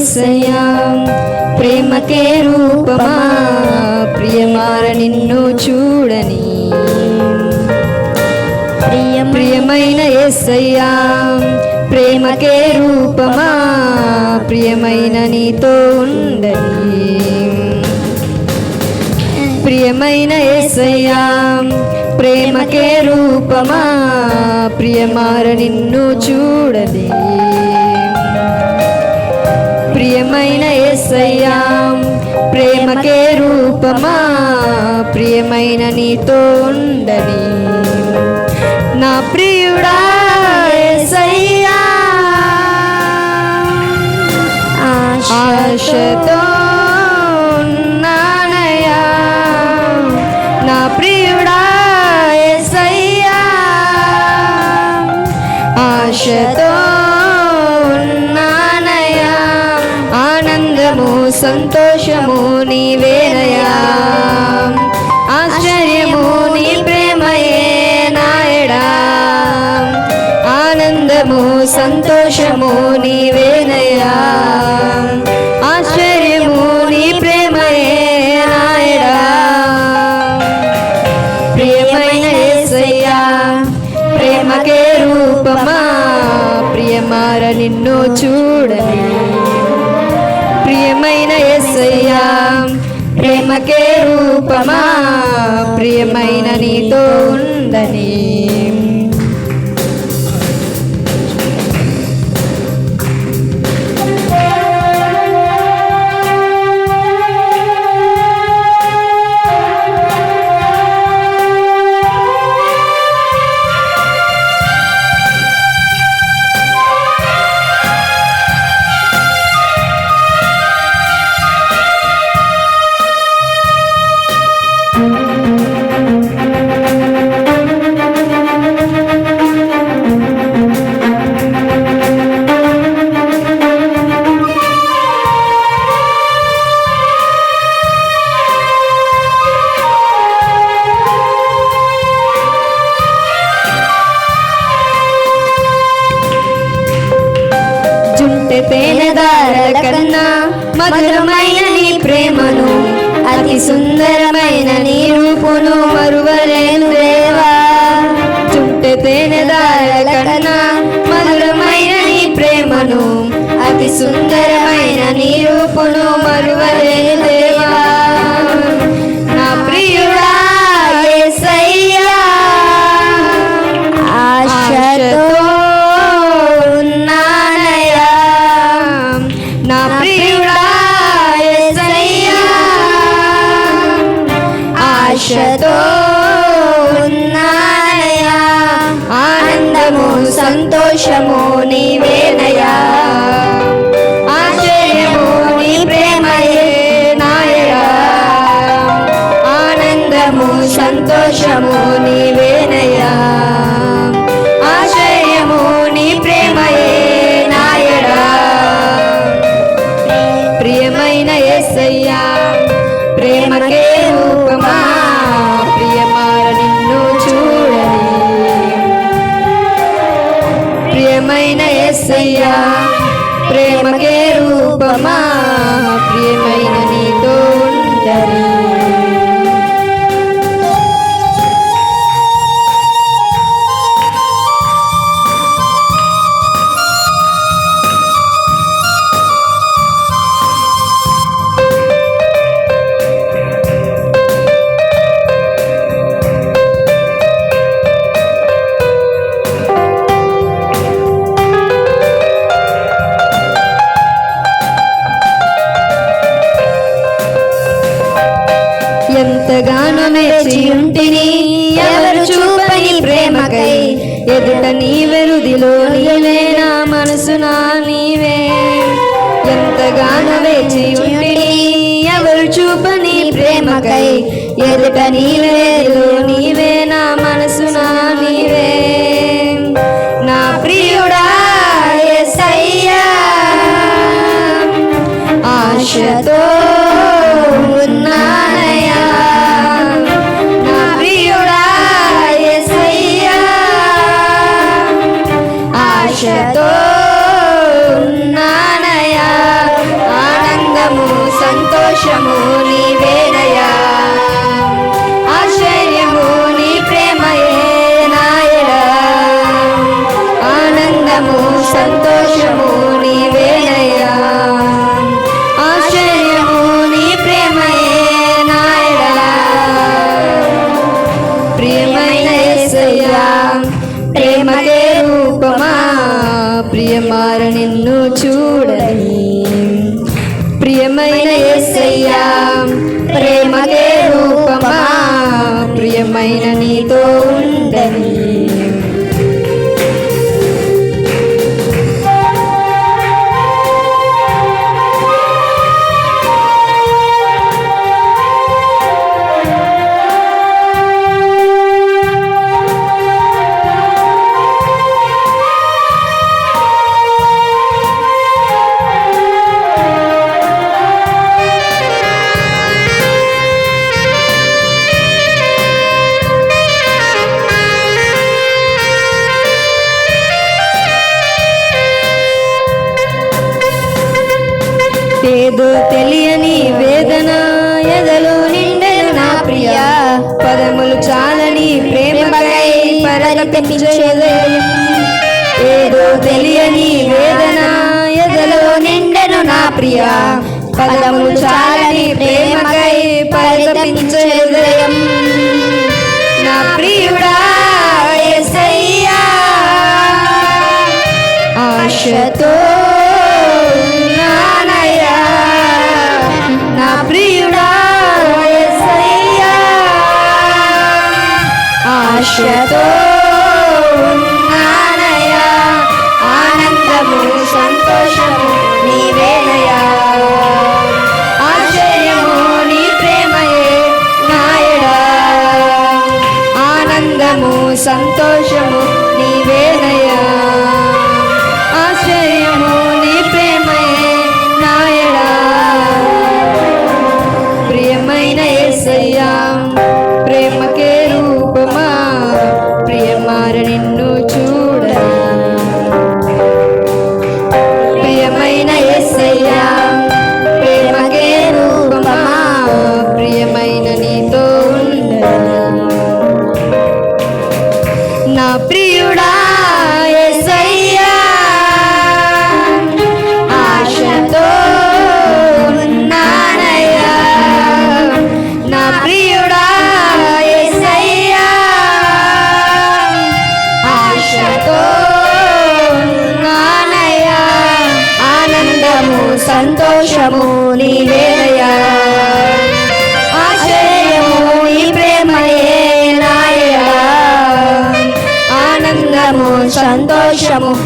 ఎస్సయ్యా ప్రేమకే రూపమా ప్రియమార నిన్ను చూడని. ప్రియమైన ఎస్సయ్యా ప్రేమకే రూపమా ప్రియమైన నీతో ఉండని. ప్రియమైన ఎస్సయ్యా ప్రేమకే రూపమా ప్రియమార నిన్ను చూడదే ప్రియమైన ఎస్సయ్యా ప్రేమకే రూపమా ప్రియమైన నీతో ఉండని. నా ప్రియుడా ఎస్సయ్యా ఆశతో ప్రియమైన యేసయ్యా ప్రేమకే రూపమా ప్రియమార నిన్ను చూడని. ప్రియమైన యేసయ్యా ప్రేమకే రూపమా ప్రియమైన నీతో కన్నా మధురమైన నీ ప్రేమను అతి సుందరమైన నీ రూపును మరువలేను దేవా. జుంటె తేనెదారల కన్నా మధురమైన నీ ప్రేమను అతి సుందరమైన నీ ఆశతో ఆనందము సంతోషము నీవేనయ్యా ఆశ్చర్యము నీ ప్రేమయే నాయడా ఆనందము సంతోషము నీవేనయ్యా ప్రియమైన ఎస్సయ్యా ప్రేమకే రూపమా ప్రియమైన నీతో ఉండని ఎదుట నీ వెరుదిలో నీవే నా మనసు నా నీవే. ఎంతగానో వేచి ఉంటిని ఎవరు చూపని ప్రేమకై. ఎదుట నీ వెరుదిలో నీవే నా మనసు నా నీవే. నా ప్రియుడా యేసయ్యా ఆశతో ప్రేమకే రూపమా ప్రియమార నిన్ను చూడని ఏదో తెలియని వేదన ఎదలో నిండెను నా ప్రియ. పదములు చాలని ప్రేమకై పరగపించేదయం ఏదో తెలియని వేదన ఎదలో నిండెను నా ప్రియ. పదములు చాలని ప్రేమకై పరితపించేదయం నా ప్రియుడా యేసయ్యా ఆశతో ఆశతో ఉన్నానయ్యా ఆనందము సంతోషము నీవేనయ్యా ఆశ్చర్యము నీ ప్రేమయే నాయడా ఆనందము సంతోషము ప్రియుడా యేసయ్యా ఆశతో ఉన్నానయ్యా. నా ప్రియుడా యేసయ్యా ఆశతో ఉన్నానయ్యా. ఆనందము సంతోషము నీవే సంతోషము నీవేనయా